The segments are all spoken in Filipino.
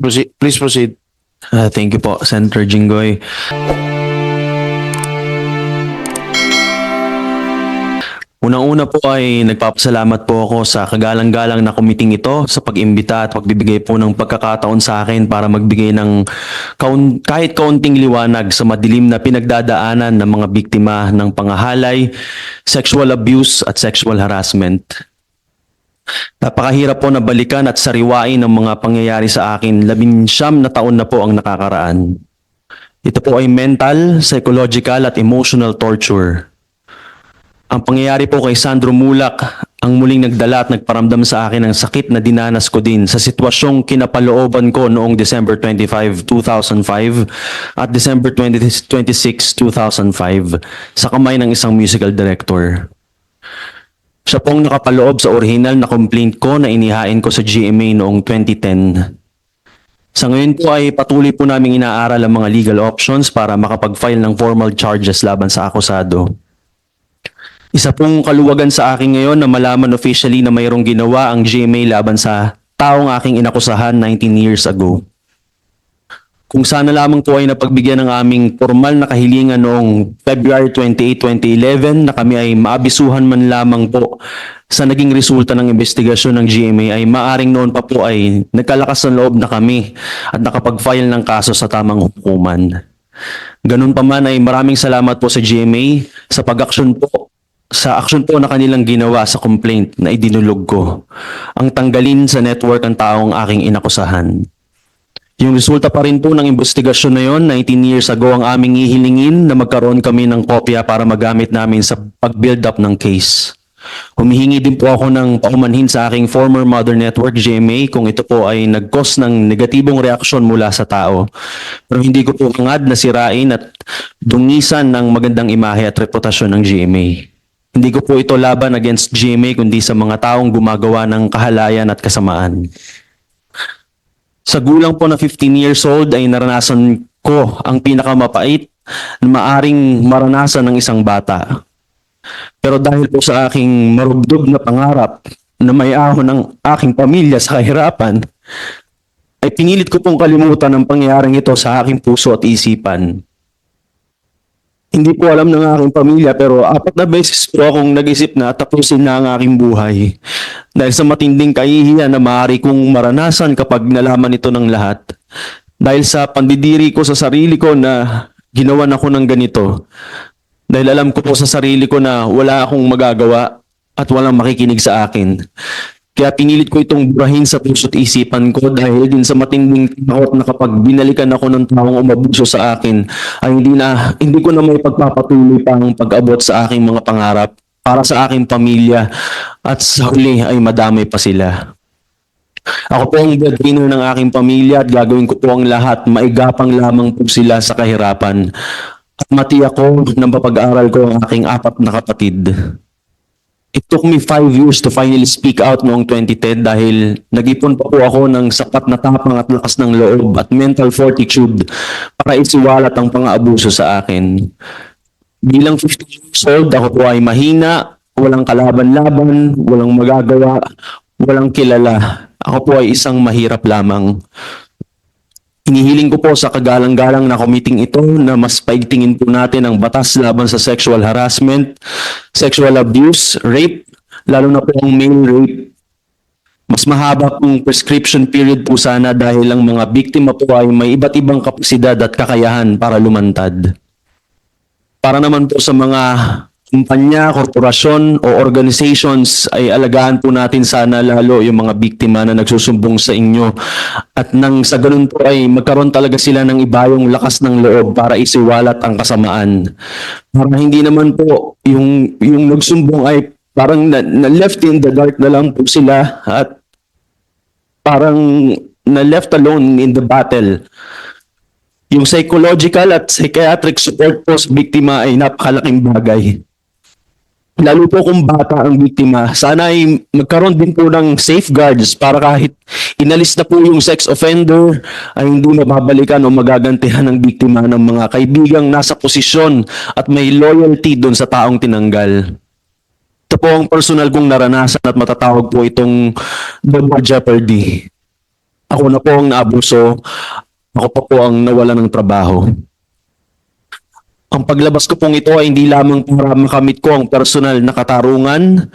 Proceed, please proceed. Ah, thank you po, Senator Jinggoy. Unang-una po ay nagpapasalamat po ako sa kagalang-galang na kumiting ito sa pag-imbita at pagbibigay po ng pagkakataon sa akin para magbigay ng kahit kaunting liwanag sa madilim na pinagdadaanan ng mga biktima ng pangahalay, sexual abuse at sexual harassment. Napakahirap po na balikan at sariwain ang mga pangyayari sa akin. Labinsyam na taon na po ang nakakaraan. Ito po ay mental, psychological at emotional torture. Ang pangyayari po kay Sandro Mulak ang muling nagdala at nagparamdam sa akin ng sakit na dinanas ko din sa sitwasyong kinapalooban ko noong December 25, 2005 at December 20 26, 2005 sa kamay ng isang musical director. Siya pong nakapaloob sa original na complaint ko na inihain ko sa GMA noong 2010. Sa ngayon po ay patuloy po namin inaaral ang mga legal options para makapag-file ng formal charges laban sa akusado. Isa pong kaluwagan sa akin ngayon na malaman officially na mayroong ginawa ang GMA laban sa taong aking inakusahan 19 years ago. Kung sana lamang po ay napagbigyan ng aming formal na kahilingan noong February 28, 2011 na kami ay maabisuhan man lamang po sa naging resulta ng investigasyon ng GMA ay maaring noon pa po ay nagkalakas ng loob na kami at nakapag-file ng kaso sa tamang hukuman. Ganun pa man ay maraming salamat po sa GMA sa pag-aksyon po sa aksyon po na kanilang ginawa sa complaint na idinulog ko ang tanggalin sa network ang taong aking inakusahan. Yung resulta pa rin po ng investigasyon na yon, 19 years ago ang aming ihilingin na magkaroon kami ng kopya para magamit namin sa pag-build up ng case. Humihingi din po ako ng paumanhin sa aking former mother network GMA kung ito po ay nag-cause ng negatibong reaksyon mula sa tao. Pero hindi ko po hangad na sirain at dungisan ng magandang imahe at reputasyon ng GMA. Hindi ko po ito laban against GMA kundi sa mga taong gumagawa ng kahalayan at kasamaan. Sa gulang po na 15 years old ay naranasan ko ang pinakamapait na maaring maranasan ng isang bata. Pero dahil po sa aking marugdog na pangarap na may ahon ng aking pamilya sa kahirapan, ay pinilit ko pong kalimutan ang pangyayaring ito sa aking puso at isipan. Hindi po alam ng aking pamilya pero apat na beses po akong nag-isip na tapusin na ang aking buhay. Dahil sa matinding kahihiyan na maaari kong maranasan kapag nalaman ito ng lahat. Dahil sa pandidiri ko sa sarili ko na ginawan ako ng ganito. Dahil alam ko po sa sarili ko na wala akong magagawa at walang makikinig sa akin. Kaya pinilit ko itong burahin sa puso't isipan ko dahil din sa matinding takot na kapag binalikan ako ng taong umabuso sa akin ay hindi na hindi ko na may pagpapatuloy pa ang pag-abot sa aking mga pangarap para sa aking pamilya at sa huli ay madamay pa sila. Ako po ang breadwinner ng aking pamilya at gagawin ko po ang lahat maigapang lamang po sila sa kahirapan at matiyak ko na mapag-aral ko ang aking apat na kapatid. It took me five years to finally speak out noong 2010 dahil nag-ipon pa po ako ng sapat na tapang at lakas ng loob at mental fortitude para isiwalat ang pang-aabuso sa akin. Bilang 50 years old, ako po ay mahina, walang kalaban-laban, walang magagawa, walang kilala. Ako po ay isang mahirap lamang. Hinihiling ko po sa kagalang-galang na committing ito na mas paigtingin po natin ang batas laban sa sexual harassment, sexual abuse, rape, lalo na po ang male rape. Mas mahaba pong prescription period po sana dahil ang mga biktima po ay may iba't ibang kapasidad at kakayahan para lumantad. Para naman po sa mga kumpanya, korporasyon o organizations ay alagaan po natin sana lalo yung mga biktima na nagsusumbong sa inyo at nang sa ganun po ay magkaroon talaga sila ng ibayong lakas ng loob para isiwalat ang kasamaan. Para hindi naman po yung, yung nagsumbong ay parang na, na left in the dark na lang po sila at parang na left alone in the battle. Yung psychological at psychiatric support po sa biktima ay napakalaking bagay. Lalo po kung bata ang biktima, sana ay magkaroon din po ng safeguards para kahit inalis na po yung sex offender ay hindi mababalikan o magagantihan ng biktima ng mga kaibigang nasa posisyon at may loyalty doon sa taong tinanggal. Ito po ang personal kong naranasan at matatawag po itong double jeopardy. Ako na po ang naabuso. Ako pa po ang nawala ng trabaho. Ang paglabas ko pong ito ay hindi lamang para makamit ko ang personal na katarungan.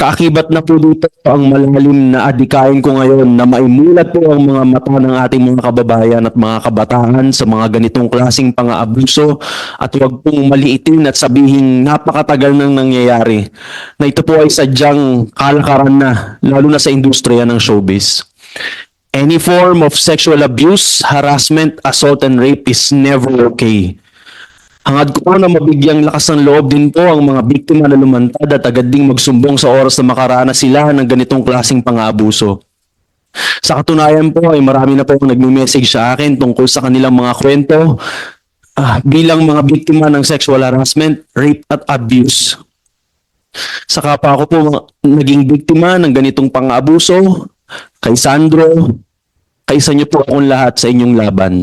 Kaakibat na po dito ang malalim na adikain ko ngayon na maimulat po ang mga mata ng ating mga kababayan at mga kabataan sa mga ganitong klasing pang-aabuso at huwag pong maliitin at sabihin napakatagal nang nangyayari na ito po ay sadyang kalakaran na lalo na sa industriya ng showbiz. Any form of sexual abuse, harassment, assault, and rape is never okay. Hangad ko po na mabigyang lakas ng loob din po ang mga biktima na lumantad at agad ding magsumbong sa oras na makaranas sila ng ganitong klasing pang-aabuso. Sa katunayan po ay marami na po ang nagme-message sa akin tungkol sa kanilang mga kwento ah, bilang mga biktima ng sexual harassment, rape at abuse. Saka pa ako po naging biktima ng ganitong pang-aabuso kay Sandro, kaysa niyo po akong lahat sa inyong laban.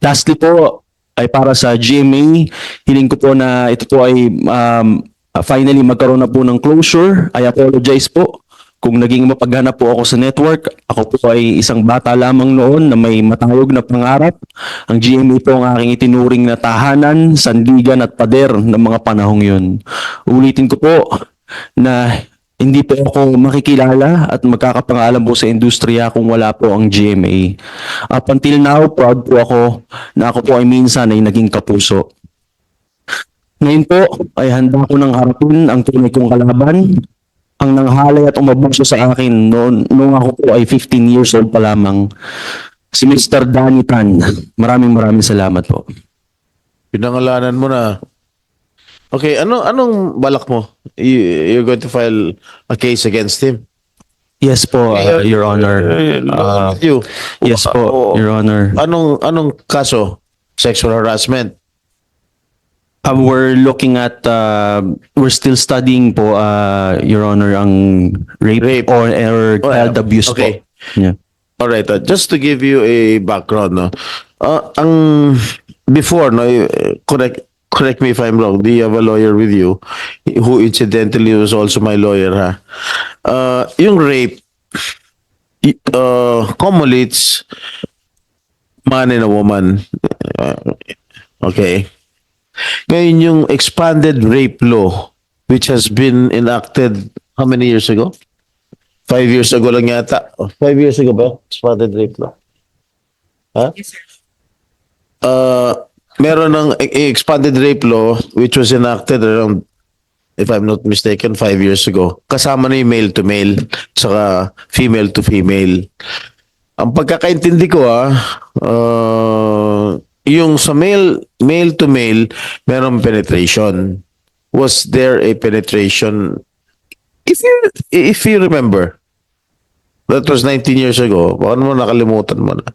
Lastly po, ay para sa GMA, hiling ko po na ito po ay um, finally magkaroon na po ng closure. I apologize po kung naging mapaghanap po ako sa network. Ako po ay isang bata lamang noon na may matayog na pangarap. Ang GMA po ang aking itinuring na tahanan, sandigan at pader ng mga panahong yun. Ulitin ko po na hindi po ako makikilala at magkakapangalan po sa industriya kung wala po ang GMA. Up until now, proud po ako na ako po ay minsan ay naging kapuso. Ngayon po ay handa ko nang harapin ang tunay kong kalaban, ang nanghalay at umabuso sa akin noon, noong ako po ay 15 years old pa lamang. Si Mr. Danny Tan. Maraming maraming salamat po. Pinangalanan mo na. Okay, ano anong balak mo? You, you're going to file a case against him? Yes po, uh, Your Honor. Uh, you. yes po, Oh, Your Honor. Anong anong kaso? Sexual harassment. Uh, we're looking at, uh, we're still studying po, uh, Your Honor, ang rape, Rape. or, or Oh, child abuse okay. po. Yeah. All right, uh, just to give you a background, no. Uh, ang before, no, eh, correct correct me if I'm wrong. Do you have a lawyer with you who incidentally was also my lawyer, ha? Uh, yung rape, uh, commonly it's man and a woman. Uh, okay. Ngayon yung expanded rape law which has been enacted how many years ago? Five years ago lang yata. Oh, Five years ago ba? Expanded rape law. Ha? Uh, meron ng e- expanded rape law which was enacted around if I'm not mistaken, five years ago. Kasama na yung male to male, saka female to female. Ang pagkakaintindi ko ah, uh, yung sa male, male to male, meron penetration. Was there a penetration? If you, if you remember, that was 19 years ago. Baka naman nakalimutan mo na.